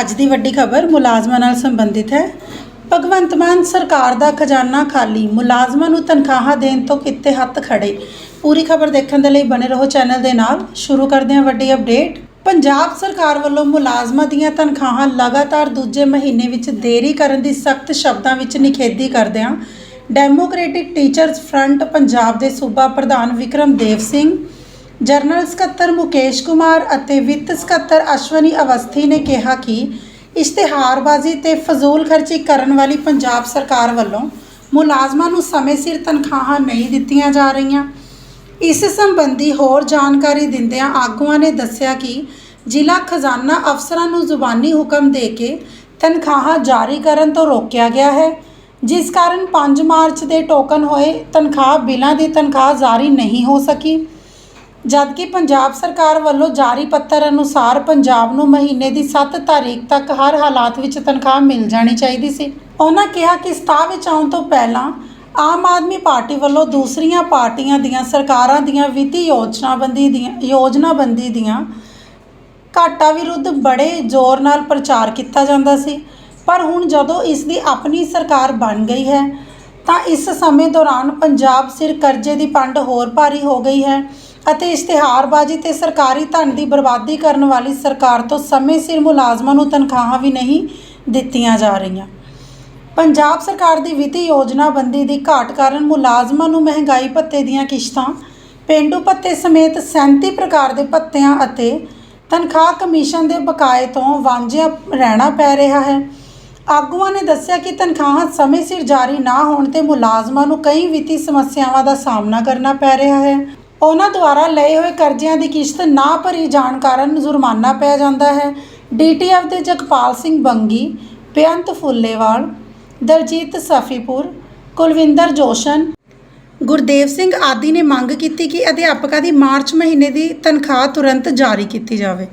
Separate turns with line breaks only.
ਅੱਜ ਦੀ ਵੱਡੀ ਖਬਰ ਮੁਲਾਜ਼ਮਾਂ ਨਾਲ ਸੰਬੰਧਿਤ ਹੈ। ਭਗਵੰਤ ਮਾਨ ਸਰਕਾਰ ਦਾ ਖਜ਼ਾਨਾ ਖਾਲੀ, ਮੁਲਾਜ਼ਮਾਂ ਨੂੰ ਤਨਖਾਹਾਂ ਦੇਣ ਤੋਂ ਕਿੱਥੇ ਹੱਥ ਖੜੇ ਪੂਰੀ ਖਬਰ ਦੇਖਣ ਦੇ ਲਈ ਬਣੇ ਰਹੋ ਚੈਨਲ ਦੇ ਨਾਲ। ਸ਼ੁਰੂ ਕਰਦੇ ਹਾਂ ਵੱਡੀ ਅਪਡੇਟ। ਪੰਜਾਬ ਸਰਕਾਰ ਵੱਲੋਂ ਮੁਲਾਜ਼ਮਾਂ ਦੀਆਂ ਤਨਖਾਹਾਂ ਲਗਾਤਾਰ ਦੂਜੇ ਮਹੀਨੇ ਵਿੱਚ ਦੇਰੀ ਕਰਨ ਦੀ ਸਖਤ ਸ਼ਬਦਾਂ ਵਿੱਚ ਨਿਖੇਧੀ ਕਰਦਿਆਂ ਡੈਮੋਕ੍ਰੈਟਿਕ ਟੀਚਰਸ ਫਰੰਟ ਪੰਜਾਬ ਦੇ ਸੂਬਾ ਪ੍ਰਧਾਨ ਵਿਕਰਮ ਦੇਵ ਸਿੰਘ ਜਨਰਲ ਸਕੱਤਰ ਮੁਕੇਸ਼ ਕੁਮਾਰ ਅਤੇ ਵਿੱਤ ਸਕੱਤਰ ਅਸ਼ਵਨੀ ਅਵਸਥੀ ਨੇ ਕਿਹਾ ਕਿ ਇਸ਼ਤਿਹਾਰਬਾਜ਼ੀ ਤੇ ਫਜ਼ੂਲ ਖਰਚੀ ਕਰਨ ਵਾਲੀ ਪੰਜਾਬ ਸਰਕਾਰ ਵੱਲੋਂ ਮੁਲਾਜ਼ਮਾਂ ਨੂੰ ਸਮੇਂ ਸਿਰ ਤਨਖਾਹਾਂ ਨਹੀਂ ਦਿੱਤੀਆਂ ਜਾ ਰਹੀਆਂ। ਇਸ ਸੰਬੰਧੀ ਹੋਰ ਜਾਣਕਾਰੀ ਦਿੰਦਿਆਂ ਆਗੂਆਂ ਨੇ ਦੱਸਿਆ ਕਿ ਜ਼ਿਲ੍ਹਾ ਖਜ਼ਾਨਾ ਅਫਸਰਾਂ ਨੂੰ ਜ਼ੁਬਾਨੀ ਹੁਕਮ ਦੇ ਕੇ ਤਨਖਾਹਾਂ ਜਾਰੀ ਕਰਨ ਤੋਂ ਰੋਕਿਆ ਗਿਆ ਹੈ, ਜਿਸ ਕਾਰਨ 5 ਮਾਰਚ ਦੇ ਟੋਕਨ ਹੋਏ ਤਨਖਾਹ ਬਿਲਾਂ ਦੀ ਤਨਖਾਹ ਜਾਰੀ ਨਹੀਂ ਹੋ ਸਕੀ। ਜਦਕਿ ਪੰਜਾਬ ਸਰਕਾਰ ਵੱਲੋਂ ਜਾਰੀ ਪੱਤਰ ਅਨੁਸਾਰ ਪੰਜਾਬ ਨੂੰ ਮਹੀਨੇ ਦੀ 7 ਤਾਰੀਖ ਤੱਕ ਹਰ ਹਾਲਾਤ ਵਿੱਚ ਤਨਖਾਹ ਮਿਲ ਜਾਣੀ ਚਾਹੀਦੀ ਸੀ। ਉਹਨਾਂ ਕਿਹਾ ਕਿ ਸਤਾ ਵਿੱਚ ਆਉਣ ਤੋਂ ਪਹਿਲਾਂ ਆਮ ਆਦਮੀ ਪਾਰਟੀ ਵੱਲੋਂ ਦੂਸਰੀਆਂ ਪਾਰਟੀਆਂ ਦੀਆਂ ਸਰਕਾਰਾਂ ਦੀਆਂ ਵਿੱਤੀ ਯੋਜਨਾਬੰਦੀ ਦੀਆਂ ਯੋਜਨਾਬੰਦੀ ਦੀਆਂ ਘਾਟਾ ਵਿਰੁੱਧ ਬੜੇ ਜ਼ੋਰ ਨਾਲ ਪ੍ਰਚਾਰ ਕੀਤਾ ਜਾਂਦਾ ਸੀ। ਪਰ ਹੁਣ ਜਦੋਂ ਇਸ ਦੀ ਆਪਣੀ ਸਰਕਾਰ ਬਣ ਗਈ ਹੈ, ਤਾਂ ਇਸ ਸਮੇਂ ਦੌਰਾਨ ਪੰਜਾਬ ਸਿਰ ਕਰਜ਼ੇ ਦੀ ਪੰਡ ਹੋਰ ਭਾਰੀ ਹੋ ਗਈ ਹੈ। ਅਤੇ ਇਸ਼ਤਿਹਾਰਬਾਜ਼ੀ ਤੇ ਸਰਕਾਰੀ ਧਨ ਦੀ ਬਰਬਾਦੀ ਕਰਨ ਵਾਲੀ ਸਰਕਾਰ ਤੋਂ ਸਮੇਂ ਸਿਰ ਮੁਲਾਜ਼ਮਾਂ ਨੂੰ ਤਨਖਾਹਾਂ ਵੀ ਨਹੀਂ ਦਿੱਤੀਆਂ ਜਾ ਰਹੀਆਂ। ਪੰਜਾਬ ਸਰਕਾਰ ਦੀ ਵਿੱਤੀ ਯੋਜਨਾਬੰਦੀ ਦੀ ਘਾਟ ਕਾਰਨ ਮੁਲਾਜ਼ਮਾਂ ਨੂੰ ਮਹਿੰਗਾਈ ਭੱਤੇ ਦੀਆਂ ਕਿਸ਼ਤਾਂ, ਪੇਂਡੂ ਭੱਤੇ ਸਮੇਤ 37 ਪ੍ਰਕਾਰ ਦੇ ਭੱਤਿਆਂ ਅਤੇ ਤਨਖਾਹ ਕਮਿਸ਼ਨ ਦੇ ਬਕਾਏ ਤੋਂ ਵਾਂਝਿਆ ਰਹਿਣਾ ਪੈ ਰਿਹਾ ਹੈ। ਆਗੂਆਂ ਨੇ ਦੱਸਿਆ ਕਿ ਤਨਖਾਹਾਂ ਸਮੇਂ ਸਿਰ ਜਾਰੀ ਨਾ ਹੋਣ ਤੇ ਮੁਲਾਜ਼ਮਾਂ ਨੂੰ ਕਈ ਵਿੱਤੀ ਸਮੱਸਿਆਵਾਂ ਦਾ ਸਾਹਮਣਾ ਕਰਨਾ ਪੈ ਰਿਹਾ ਹੈ। ਉਹਨਾਂ ਦੁਆਰਾ ਲਏ ਹੋਏ ਕਰਜ਼ਿਆਂ ਦੀ ਕਿਸ਼ਤ ਨਾ ਭਰੀ ਜਾਣ ਕਾਰਨ ਜੁਰਮਾਨਾ ਪੈ ਜਾਂਦਾ ਹੈ। ਡੀਟੀਐਫ ਦੇ ਜਗਪਾਲ ਸਿੰਘ ਬੰਗੀ, ਬੇਅੰਤ ਫੁੱਲੇਵਾਲ, ਦਲਜੀਤ ਸਫੀਪੁਰ, ਕੁਲਵਿੰਦਰ ਜੋਸ਼ਨ, ਗੁਰਦੇਵ ਸਿੰਘ ਆਦਿ ਨੇ ਮੰਗ ਕੀਤੀ ਕਿ ਅਧਿਆਪਕਾਂ ਦੀ ਮਾਰਚ ਮਹੀਨੇ ਦੀ ਤਨਖਾਹ ਤੁਰੰਤ ਜਾਰੀ ਕੀਤੀ ਜਾਵੇ।